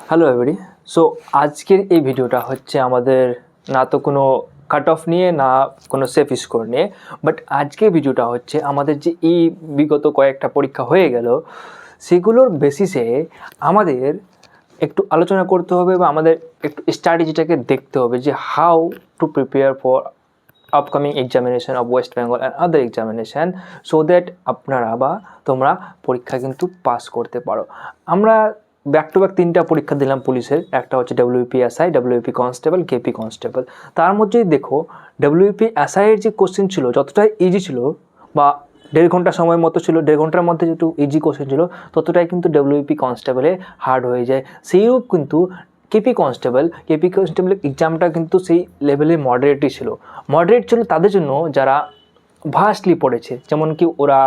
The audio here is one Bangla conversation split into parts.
হ্যালো এভরি সো আজকের এই ভিডিওটা হচ্ছে আমাদের না তো কোনো কাট অফ নিয়ে, না কোনো সেফ স্কোর নিয়ে বাট আজকের ভিডিওটা হচ্ছে আমাদের যে এই বিগত কয়েকটা পরীক্ষা হয়ে গেল, সেগুলোর বেসিসে আমাদের একটু আলোচনা করতে হবে বা আমাদের একটু স্ট্র্যাটেজিটাকে দেখতে হবে যে how to prepare for upcoming examination of West Bengal and other examination so that আপনারা বা তোমরা পরীক্ষা কিন্তু পাস করতে পারো। আমরা ব্যাক টু ব্যাক তিনটা পরীক্ষা দিলাম পুলিশের। একটা হচ্ছে WP SI WP constable KP constable তার মধ্যেই দেখো ডাব্লিউপি এসআইয়ের যে কোশ্চেন ছিল যতটাই ইজি ছিল, বা দেড় ঘণ্টা সময় মতো ছিল, দেড় ঘণ্টার মধ্যে যেহেতু ইজি কোশ্চেন ছিল, ততটাই কিন্তু ডাব্লিউপি কনস্টেবলে হার্ড হয়ে যায়। সেইরূপ কিন্তু কেপি কনস্টেবল কেপি কনস্টেবল এক্সামটা কিন্তু সেই লেভেলে মডারেটই ছিল। মডারেট ছিল তাদের জন্য যারা ভাস্টলি পড়েছে যেমন কি ওরা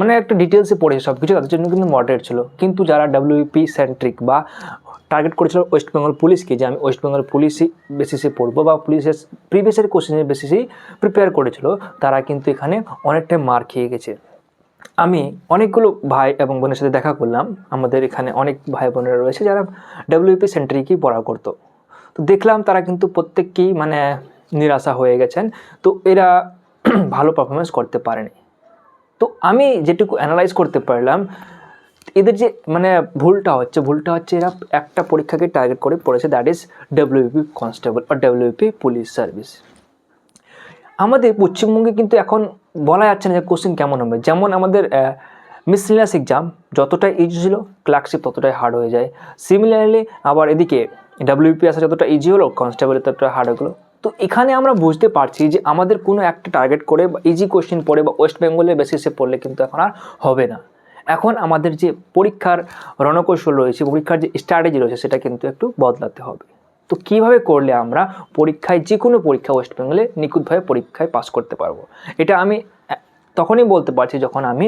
মানে একটা ডিটেলসে পড়েছে সব কিছু তাদের জন্য কিন্তু মডারেট ছিল। কিন্তু যারা ডাব্লিউপি সেন্ট্রিক বা টার্গেট করেছিল ওয়েস্ট বেঙ্গল পুলিশকে যে আমি ওয়েস্ট বেঙ্গল পুলিশই বেসিসে পড়ব বা পুলিশের প্রিভিয়াসের কোশ্চেনের বেসিসেই প্রিপেয়ার করেছিল, তারা কিন্তু এখানে অনেকটাই মার খেয়ে গেছে। আমি অনেকগুলো ভাই এবং বোনের সাথে দেখা করলাম, আমাদের এখানে অনেক ভাই বোনেরা রয়েছে যারা ডাব্লিউপি সেন্টারিকেই পড়া করতো। তো দেখলাম তারা কিন্তু প্রত্যেককেই মানে নিরাশা হয়ে গেছেন, তো এরা ভালো পারফরমেন্স করতে পারেনি। তো আমি যেটুকু অ্যানালাইজ করতে পারলাম, এদের যে মানে ভুলটা হচ্ছে ভুলটা হচ্ছে এরা একটা পরীক্ষাকে টার্গেট করে পড়েছে দ্যাট ইজ ডাব্লিউপি কনস্টেবল আর ডাব্লিউপি পুলিশ সার্ভিস আমাদের পশ্চিমবঙ্গে কিন্তু এখন বলা যাচ্ছে না যে কোশ্চেন কেমন হবে। যেমন আমাদের মিসলিনাস এক্সাম যতটাই ইজি ছিল ক্লার্কশিপ ততটাই হার্ড হয়ে যায়। সিমিলারলি আবার এদিকে ডাব্লিউপি আসা যতটা ইজি হলো কনস্টেবল ততটা হার্ড হলো তো এখানে আমরা বুঝতে পারছি যে আমাদের কোনো একটা টার্গেট করে বা ইজি কোশ্চেন পড়ে বা ওয়েস্ট বেঙ্গলের বেসিসে পড়লে কিন্তু এখন আর হবে না। এখন আমাদের যে পরীক্ষার রণকৌশল রয়েছে, পরীক্ষার যে স্ট্র্যাটেজি রয়েছে, সেটা কিন্তু একটু বদলাতে হবে। তো কীভাবে করলে আমরা পরীক্ষায় যে কোনো পরীক্ষা ওয়েস্ট বেঙ্গলে নিখুঁতভাবে পরীক্ষায় পাস করতে পারব? এটা আমি তখনই বলতে পারছি যখন আমি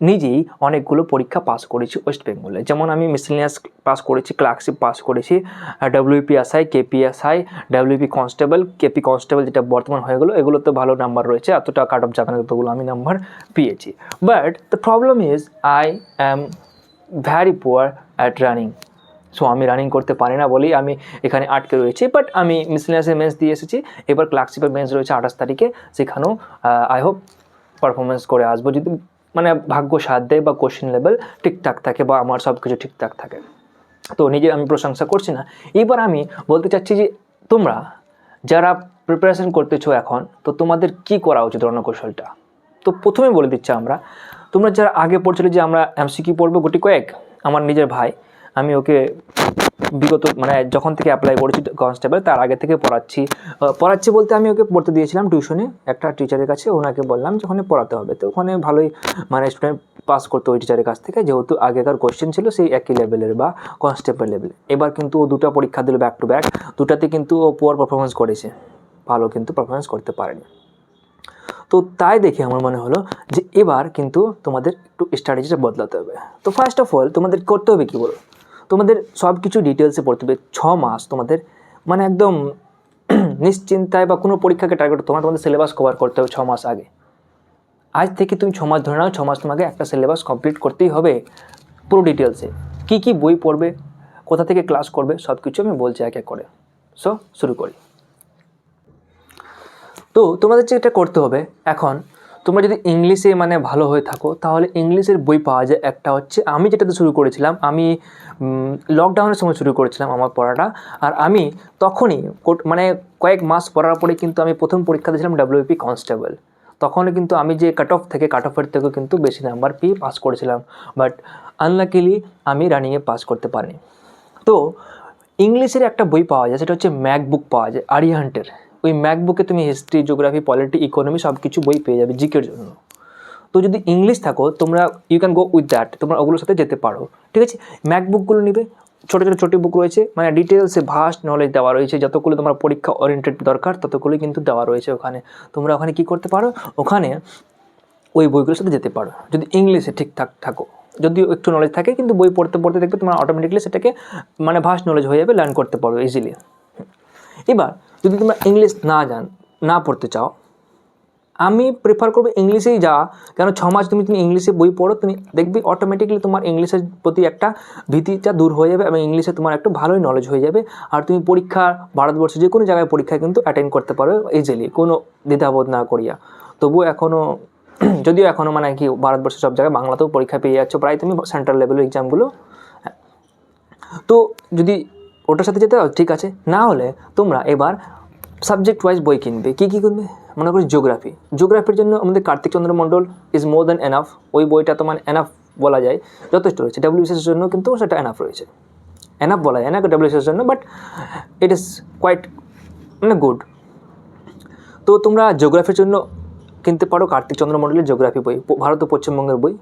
নিজেই অনেকগুলো পরীক্ষা পাস করেছি ওয়েস্ট বেঙ্গলে যেমন আমি মিসলিনিয়াস পাস করেছি ক্লার্কশিপ পাস করেছি WPSI KPSI WP constable KP constable যেটা বর্তমান হয়ে গেলো, এগুলোতে ভালো নাম্বার রয়েছে, এতটা কাট অফ যাবে না যতগুলো আমি নাম্বার পেয়েছি। But the problem is I am very poor at running so আমি রানিং করতে পারি না বলেই আমি এখানে আটকে রয়েছি বাট আমি মিসলিনিয়াসের মেন্স দিয়ে এসেছি। এবার ক্লার্কশিপের মেন্স রয়েছে আঠাশ তারিখে, সেখানেও আই হোপ পারফরমেন্স করে আসব। যদি মানে ভাগ্য সাথ দেয় বা কোশ্চেন লেভেল ঠিকঠাক থাকে বা আমার সব কিছু ঠিকঠাক থাকে। তো নিজের আমি প্রশংসা করছি না। এবার আমি বলতে চাচ্ছি যে তোমরা যারা প্রিপারেশন করতেছো এখন, তো তোমাদের কি করা উচিত রণকৌশলটা? তো প্রথমে বলে দিচ্ছি আমরা, তোমরা যারা আগে পড়ছিলে যে আমরা এমসি কি পড়ব গুটি কয়েক, আমার নিজের ভাই আমি ওকে বিগত মানে যখন থেকে অ্যাপ্লাই করেছি কনস্টেবল তার আগে থেকে পড়াচ্ছি। পড়াচ্ছি বলতে আমি ওকে পড়তে দিয়েছিলাম টিউশনে একটা টিচারের কাছে, ওনাকে বললাম যে ওখানে পড়াতে হবে। তো ওখানে ভালোই মানে স্টুডেন্ট পাস করতো ওই টিচারের কাছ থেকে, যেহেতু আগেকার কোয়েশ্চেন ছিল সেই একই লেভেলের বা কনস্টেবল লেভেল এবার কিন্তু ও দুটো পরীক্ষা দিল ব্যাক টু ব্যাক দুটাতে কিন্তু ও পুয়ার পারফরমেন্স করেছে। ভালো কিন্তু পারফরমেন্স করতে পারেনি। তো তাই দেখে আমার মনে হলো যে এবার কিন্তু তোমাদের একটু স্ট্র্যাটেজিটা বদলাতে হবে। তো ফার্স্ট অফ অল তোমাদের করতে হবে কী বলো? তোমাদের সব কিছু ডিটেলসে পড়তে হবে। ছ মাস তোমাদের মানে একদম নিশ্চিন্তায় বা কোনো পরীক্ষাকে টার্গেট তোমার তোমাদের সিলেবাস কভার করতে হবে ছ মাস আগে। আজ থেকে তুমি ছ মাস ধরে নাও, ছ মাস তোমাকে একটা সিলেবাস কমপ্লিট করতেই হবে পুরো ডিটেলসে কী কী বই পড়বে, কোথা থেকে ক্লাস করবে সব কিছু আমি বলছি এক এক করে। সো শুরু করি। তো তোমাদের যেটা করতে হবে, এখন তোমরা যদি ইংলিশে মানে ভালো হয়ে থাকো, তাহলে ইংলিশের বই পাওয়া যায়। একটা হচ্ছে, আমি যেটাতে শুরু করেছিলাম, আমি লকডাউনের সময় শুরু করেছিলাম আমার পড়াটা। আর আমি তখনই মানে কয়েক মাস পড়ার পরে কিন্তু আমি প্রথম পরীক্ষা দিয়েছিলাম ডাব্লিউপি কনস্টেবল তখন কিন্তু আমি যে কাট অফ থেকে কাট অফের থেকেও কিন্তু বেশি নাম্বার পেয়ে পাস করেছিলাম। বাট আনলাকিলি আমি রানিংয়ে পাস করতে পারিনি। তো, ইংলিশের একটা বই পাওয়া যায়, সেটা হচ্ছে ম্যাকবুক পাওয়া যায় আরিহান্টের ওই ম্যাকবুকে তুমি হিস্ট্রি জিওগ্রাফি পলিটি ইকোনমি সব কিছু বই পেয়ে যাবে জিকের জন্য। তো যদি ইংলিশ থাকো, তোমরা you can go with that তোমরা ওগুলোর সাথে যেতে পারো। ঠিক আছে? ম্যাকবুকগুলো নিবে, ছোটো ছোটো ছোটো বুক রয়েছে মানে ডিটেলসে ভাস্ট নলেজ দেওয়া রয়েছে, যতগুলো তোমার পরীক্ষা ওরিয়েন্টেড দরকার, ততগুলোই কিন্তু দেওয়া রয়েছে ওখানে। তোমরা ওখানে কি করতে পারো? ওখানে ওই বইগুলোর সাথে যেতে পারো। যদি ইংলিশে ঠিকঠাক থাকো যদিও একটু নলেজ থাকে, কিন্তু বই পড়তে পড়তে দেখবে তোমার অটোমেটিকলি সেটাকে মানে ভাস্ট নলেজ হয়ে যাবে লার্ন করতে পারো ইজিলি এবার, যদি তোমরা ইংলিশ না জান, না পড়তে চাও, আমি প্রেফার করব ইংলিশেই যাওয়া। কেন ছ মাস তুমি তুমি ইংলিশে বই পড়ো, তুমি দেখবি অটোমেটিকলি তোমার ইংলিশের প্রতি একটা ভীতিটা দূর হয়ে যাবে এবং ইংলিশে তোমার একটু ভালোই নলেজ হয়ে যাবে। আর তুমি পরীক্ষা ভারতবর্ষে যে কোনো জায়গায় পরীক্ষা কিন্তু অ্যাটেন্ড করতে পারো ইজিলি কোনো দ্বিধাবোধ না করিয়া। তবুও এখনও যদিও এখনও মানে কি ভারতবর্ষের সব জায়গায় বাংলাতেও পরীক্ষা পেয়ে যাচ্ছ, প্রায় তুমি সেন্ট্রাল লেভেলের এক্সামগুলো তো যদি ওটার সাথে যেতে ঠিক আছে। না হলে তোমরা এবার সাবজেক্ট ওয়াইজ বই কিনবে। কী কী কিনবে? মনে করি জিওগ্রাফি জিওগ্রাফির জন্য আমাদের Kartik Chandra Mondal is more than enough ওই বইটা তো মানে এনাফ বলা যায়। যথেষ্ট রয়েছে। ডাব্লিউবিসিএসের জন্য কিন্তু সেটা এনাফ রয়েছে। এনাফ বলা যায় না ডাব্লিউবিসিএসের জন্য বাট ইট ইজ কোয়াইট মানে গুড তো তোমরা জিওগ্রাফির জন্য কিনতে পারো কার্তিক চন্দ্র মণ্ডলের জিওগ্রাফি বই, ভারত ও পশ্চিমবঙ্গের বই।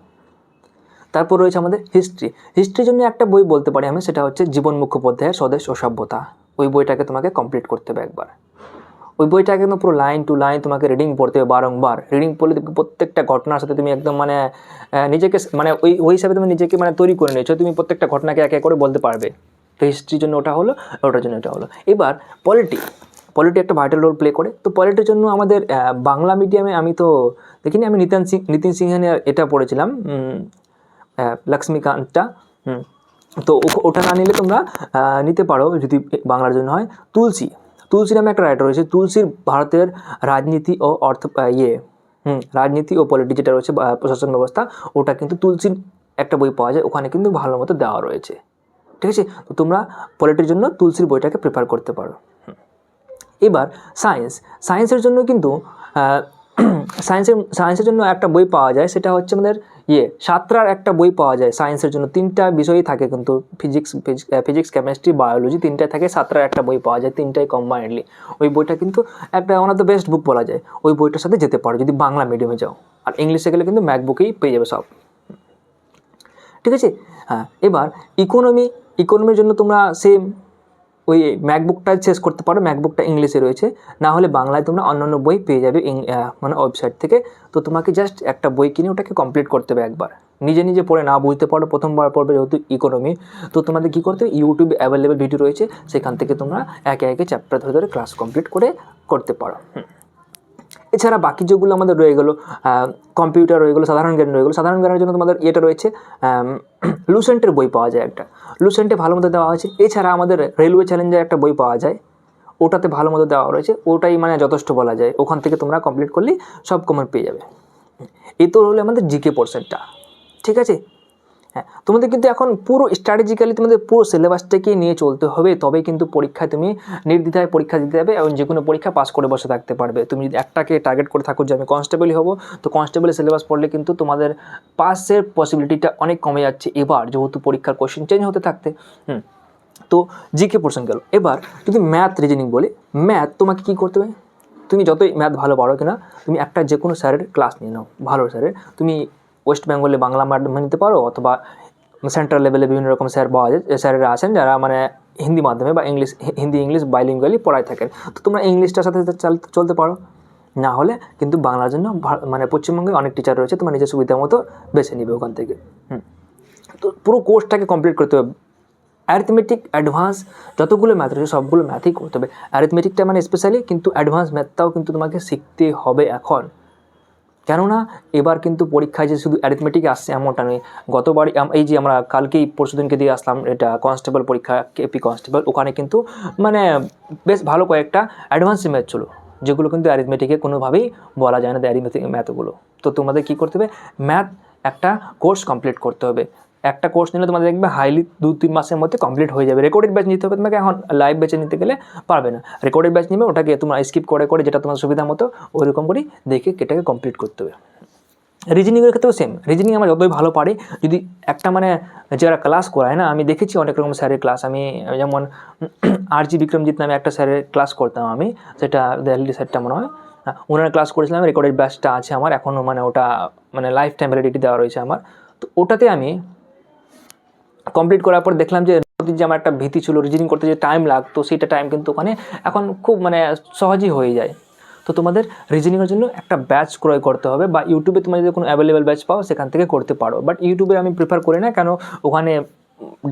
তারপর রয়েছে আমাদের হিস্ট্রি হিস্ট্রির জন্য একটা বই বলতে পারি আমি, সেটা হচ্ছে জীবন মুখোপাধ্যায়ের স্বদেশ ও সভ্যতা। ওই বইটাকে তোমাকে কমপ্লিট করতে হবে একবার। ওই বইটাকে একদম পুরো লাইন টু লাইন তোমাকে রিডিং পড়তে হবে বারংবার। রিডিং পড়লে প্রত্যেকটা ঘটনার সাথে তুমি একদম মানে নিজেকে মানে ওই ওই হিসাবে তুমি নিজেকে মানে তৈরি করে নিয়েছো, তুমি প্রত্যেকটা ঘটনাকে একে করে বলতে পারবে। তো হিস্ট্রির জন্য ওটা হলো, ওটার জন্য এটা হলো। এবার পলিটি পলিটি একটা ভাইটাল রোল প্লে করে। তো পলিটির জন্য আমাদের বাংলা মিডিয়ামে আমি তো দেখিনি, আমি নিতিন সিং, নিতিন সিংহানের এটা পড়েছিলাম লক্ষ্মীকান্তটা। হুম, তো ওটা না নিলে তোমরা নিতে পারো যদি বাংলার জন্য হয়। তুলসী তুলসী নামে একটা রাইটার রয়েছে। তুলসীর ভারতের রাজনীতি ও অর্থ ইয়ে হুম, রাজনীতি ও পলিটি যেটা রয়েছে প্রশাসন ব্যবস্থা, ওটা কিন্তু তুলসীর একটা বই পাওয়া যায়। ওখানে কিন্তু ভালো মতো দেওয়া রয়েছে। ঠিক আছে? তো তোমরা পলিটির জন্য তুলসীর বইটাকে প্রেফার করতে পারো। এবার সায়েন্স সায়েন্সের জন্য কিন্তু সায়েন্সের সায়েন্সের জন্য একটা বই পাওয়া যায়। সেটা হচ্ছে আমাদের ইয়ে সাতটার একটা বই পাওয়া যায় সায়েন্সের জন্য। তিনটা বিষয়ই থাকে কিন্তু ফিজিক্স ফিজিক্স কেমিস্ট্রি বায়োলজি তিনটায় থাকে সাতটার একটা বই পাওয়া যায়, তিনটাই কম্বাইন্ডলি ওই বইটা কিন্তু একটা অফ দ্য বেস্ট বুক বলা যায়। ওই বইটার সাথে যেতে পারো, যদি বাংলা মিডিয়ামে যাও। আর ইংলিশে গেলে কিন্তু ম্যাকবুকেই পেয়ে যাবে সব। ঠিক আছে? হ্যাঁ এবার ইকোনমি ইকোনমির জন্য তোমরা সেম ওই ম্যাকবুকটা শেষ করতে পারো, ম্যাকবুকটা ইংলিশে রয়েছে। না হলে বাংলায় তোমরা অন্যান্য বই পেয়ে যাবে মানে ওয়েবসাইট থেকে। তো তোমাকে জাস্ট একটা বই কিনে ওটাকে কমপ্লিট করতে হবে একবার। নিজে নিজে পড়ে না বুঝতে পারো, প্রথমবার পড়বে যেহেতু ইকোনমি তো তোমাদের কী করতে হবে? ইউটিউবে অ্যাভেলেবেল ভিডিও রয়েছে, সেখান থেকে তোমরা একে একে চ্যাপ্টার ধরে ধরে ক্লাস কমপ্লিট করে করতে পারো। এছাড়া বাকি যেগুলো আমাদের রয়ে গেলো কম্পিউটার রয়ে গেলো, সাধারণ জ্ঞান রয়ে গেলো, সাধারণ জ্ঞানের জন্য তোমাদের ইয়েটা রয়েছে লুসেন্টের বই পাওয়া যায় একটা। লুসেন্টে ভালো মতো দেওয়া আছে এছাড়া আমাদের রেলওয়ে চ্যালেঞ্জের একটা বই পাওয়া যায়, ওটাতে ভালো মতো দেওয়া রয়েছে। ওটাই মানে যথেষ্ট বলা যায়। ওখান থেকে তোমরা কমপ্লিট করলেই সব কমন পেয়ে যাবে। এ তো হলো আমাদের জিকে পোর্শনটা ঠিক আছে? হ্যাঁ তোমাদের কিন্তু এখন পুরো স্ট্র্যাটেজিক্যালি তোমাদের পুরো সিলেবাসটাকে নিয়ে চলতে হবে, তবেই কিন্তু পরীক্ষায় তুমি নির্দ্বিধায় পরীক্ষা দিতে যাবে এবং যে কোনো পরীক্ষা পাস করে বসে থাকতে পারবে। তুমি যদি একটাকে টার্গেট করে থাকো যে আমি কনস্টেবলই হব, তো কনস্টেবলের সিলেবাস পড়লে কিন্তু তোমাদের পাসের পসিবিলিটিটা অনেক কমে যাচ্ছে। এবার যেহেতু পরীক্ষার কোশ্চেন চেঞ্জ হতে থাকতে, হুম, তো জিকে পোর্শন গেল। এবার যদি ম্যাথ রিজনিং বলি ম্যাথ তোমাকে কী করতে হবে? তুমি যতই ম্যাথ ভালো পারো কিনা, তুমি একটা যে কোনো স্যারের ক্লাস নিয়ে নাও, ভালো স্যারের তুমি ওয়েস্ট বেঙ্গলে বাংলা মাধ্যমে নিতে পারো অথবা সেন্ট্রাল লেভেলে বিভিন্ন রকম স্যার পাওয়া যায় স্যারেরা আছেন যারা মানে হিন্দি মাধ্যমে বা ইংলিশ হিন্দি ইংলিশ বাইলিঙ্গুয়ালি পড়ায় থাকেন। তো তোমরা ইংলিশটার সাথে সাথে চাল- চলতে পারো। না হলে কিন্তু বাংলার জন্য মানে পশ্চিমবঙ্গে অনেক টিচার রয়েছে, তোমার নিজের সুবিধা মতো বেছে নিবে ওখান থেকে। হুম। তো পুরো কোর্সটাকে কমপ্লিট করতে হবে। অ্যারিথমেটিক অ্যাডভান্স যতগুলো ম্যাথ রয়েছে, সবগুলো ম্যাথই করতে হবে। অ্যারিথমেটিকটা মানে স্পেশালি কিন্তু অ্যাডভান্স ম্যাথটাও কিন্তু তোমাকে শিখতে হবে এখন। কেননা এবার কিন্তু পরীক্ষায় যে শুধু অ্যারিথমেটিক আসছে এমনটা নয়। গতবার এই যে আমরা কালকেই পরশুদিনকে দিয়ে আসলাম, এটা কনস্টেবল পরীক্ষা কেপি কনস্টেবল ওখানে কিন্তু মানে বেশ ভালো কয়েকটা অ্যাডভান্স ম্যাথ ছিল, যেগুলো কিন্তু অ্যারিথমেটিকে কোনোভাবেই বলা যায় না অ্যারিথমেটিক ম্যাথগুলো তো তোমাদের কী করতে হবে? ম্যাথ একটা কোর্স কমপ্লিট করতে হবে। একটা কোর্স নিলে তোমাদের দেখবে হাইলি দু তিন মাসের মধ্যে কমপ্লিট হয়ে যাবে। রেকর্ডেড ব্যাচ নিতে হবে তোমাকে, এখন লাইভ ব্যাচে নিতে গেলে পারবে না। রেকর্ডেড ব্যাচ নিবে, ওটাকে তোমরা স্কিপ করে করে যেটা তোমার সুবিধা মতো ওইরকম করেই দেখে এটাকে কমপ্লিট করতে হবে। রিজনিংয়ের ক্ষেত্রেও সেম রিজনিং আমরা যতই ভালো পারি, যদি একটা মানে যারা ক্লাস করায় না, আমি দেখেছি অনেক রকম স্যারের ক্লাস আমি যেমন আর জি বিক্রমজিৎ নামে একটা স্যারের ক্লাস করতাম আমি, সেটা দিল্লি স্যারটা মনে হয়। ওনার ক্লাস করেছিলাম রেকর্ডেড ব্যাচটা আছে আমার এখনও মানে ওটা মানে লাইফ টাইম ভ্যালিডিটি দেওয়া রয়েছে আমার। তো ওটাতে আমি কমপ্লিট করার পর দেখলাম যে প্রতি যে আমার একটা ভীতি ছিল রিজনিং করতে যে টাইম লাগতো সেটা টাইম কিন্তু ওখানে এখন খুব মানে সহজেই হয়ে যায়। তো তোমাদের রিজনিংয়ের জন্য একটা ব্যাচ ক্রয় করতে হবে বা ইউটিউবে তোমার যদি কোনো অ্যাভেলেবেল ব্যাচ পাও, সেখান থেকে করতে পারো। বাট ইউটিউবে আমি প্রিফার করি না, কেন ওখানে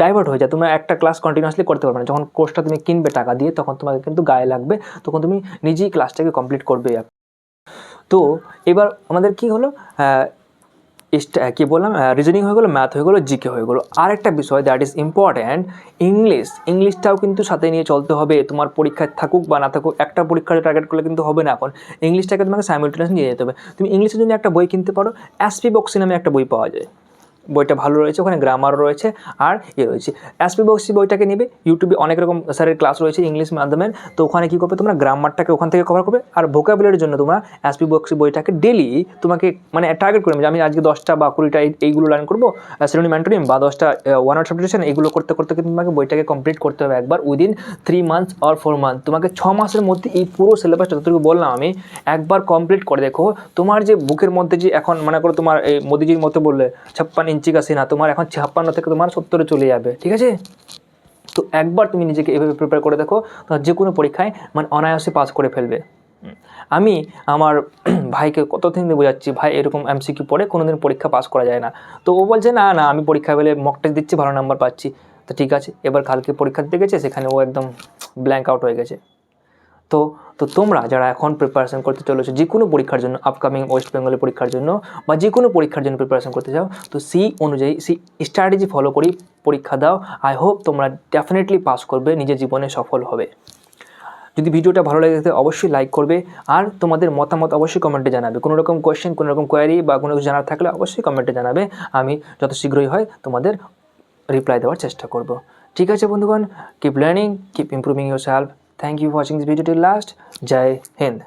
ডাইভার্ট হয়ে যায়। তোমরা একটা ক্লাস কন্টিনিউয়াসলি করতে পারবে না। যখন কোর্সটা তুমি কিনবে টাকা দিয়ে, তখন তোমাকে কিন্তু গায়ে লাগবে, তখন তুমি নিজেই ক্লাসটাকে কমপ্লিট করবে। তো এবার আমাদের কি হলো? কি বললাম? রিজনিং হয়ে গেলো ম্যাথ হয়ে গেলো জিকে হয়ে গেলো। আরেকটা বিষয় দ্যাট ইজ ইম্পর্ট্যান্ট ইংলিশ ইংলিশটাও কিন্তু সাথে নিয়ে চলতে হবে। তোমার পরীক্ষায় থাকুক বা না থাকুক, একটা পরীক্ষার টার্গেট করলে কিন্তু হবে না এখন। ইংলিশটাকে তোমাকে সাইমিলটেনিয়াস নিয়ে যেতে হবে। তুমি ইংলিশের জন্য একটা বই কিনতে পারো এসপি বক্সি নামে একটা বই পাওয়া যায়। বইটা ভালো রয়েছে, ওখানে গ্রামার রয়েছে আর ইয়ে রয়েছে। এসপি বক্সি বইটাকে নেবে ইউটিউবে অনেক রকম স্যারের ক্লাস রয়েছে ইংলিশ মাধ্যমের, তো ওখানে কী করবে তোমরা গ্রামারটাকে ওখান থেকে কভার করবে আর ভোকাবুলারির জন্য তোমরা অ্যাসপি বক্সি বইটাকে ডেলি তোমাকে মানে টার্গেট করে নেবে। যে আমি আজকে দশটা বা কুড়িটা এইগুলো লার্ন করব সিনোনিম অ্যান্টোনিম বা দশটা ওয়ান আউট সাবডিভিশন এইগুলো করতে করতে কিন্তু তোমাকে বইটাকে কমপ্লিট করতে হবে একবার within three months or four month তোমাকে ছ মাসের মধ্যে এই পুরো সিলেবাসটা যতটুকু বললাম আমি, একবার কমপ্লিট করে দেখো। তোমার যে বুকের মধ্যে যে এখন মনে করো তোমার এই মোদিজির মতো বললে, ছাপ্পান্ন ইঞ্চি কাছে না, তোমার এখন ছাপ্পান্ন থেকে তোমার সত্তরে চলে যাবে, ঠিক আছে? তো একবার তুমি নিজেকে এভাবে প্রিপেয়ার করে দেখো, তোমার যে কোনো পরীক্ষায় মানে অনায়াসে পাস করে ফেলবে। আমি আমার ভাইকে কত দিন দিয়ে বোঝাচ্ছি, ভাই এরকম এমসিকিউ পড়ে কোনো দিন পরীক্ষা পাস করা যায় না। তো ও বলছে, না না, আমি পরীক্ষা পেলে মক টেস্ট দিচ্ছি, ভালো নাম্বার পাচ্ছি। তো ঠিক আছে, এবার কালকে পরীক্ষা দিতে গেছে, সেখানে ও একদম ব্ল্যাঙ্ক আউট হয়ে গেছে। তো তো তোমরা যারা এখন প্রিপারেশন করতে চলেছো যে কোনো পরীক্ষার জন্য আপকামিং ওয়েস্ট বেঙ্গলের পরীক্ষার জন্য বা যে কোনো পরীক্ষার জন্য প্রিপারেশন করতে চাও, তো সেই অনুযায়ী, সেই স্ট্র্যাটেজি ফলো করি, পরীক্ষা দাও। আই হোপ তোমরা ডেফিনেটলি পাস করবে, নিজের জীবনে সফল হবে। যদি ভিডিওটা ভালো লাগে অবশ্যই লাইক করবে। আর তোমাদের মতামত অবশ্যই কমেন্টে জানাবে। কোনো রকম কোয়েশ্চেন কোনো রকম কোয়ারি বা কোনো কিছু জানার থাকলে অবশ্যই কমেন্টে জানাবে। আমি যত শীঘ্রই হয় তোমাদের রিপ্লাই দেওয়ার চেষ্টা করব। ঠিক আছে বন্ধুগণ keep learning keep improving yourself Thank you for watching this video till last. Jai Hind.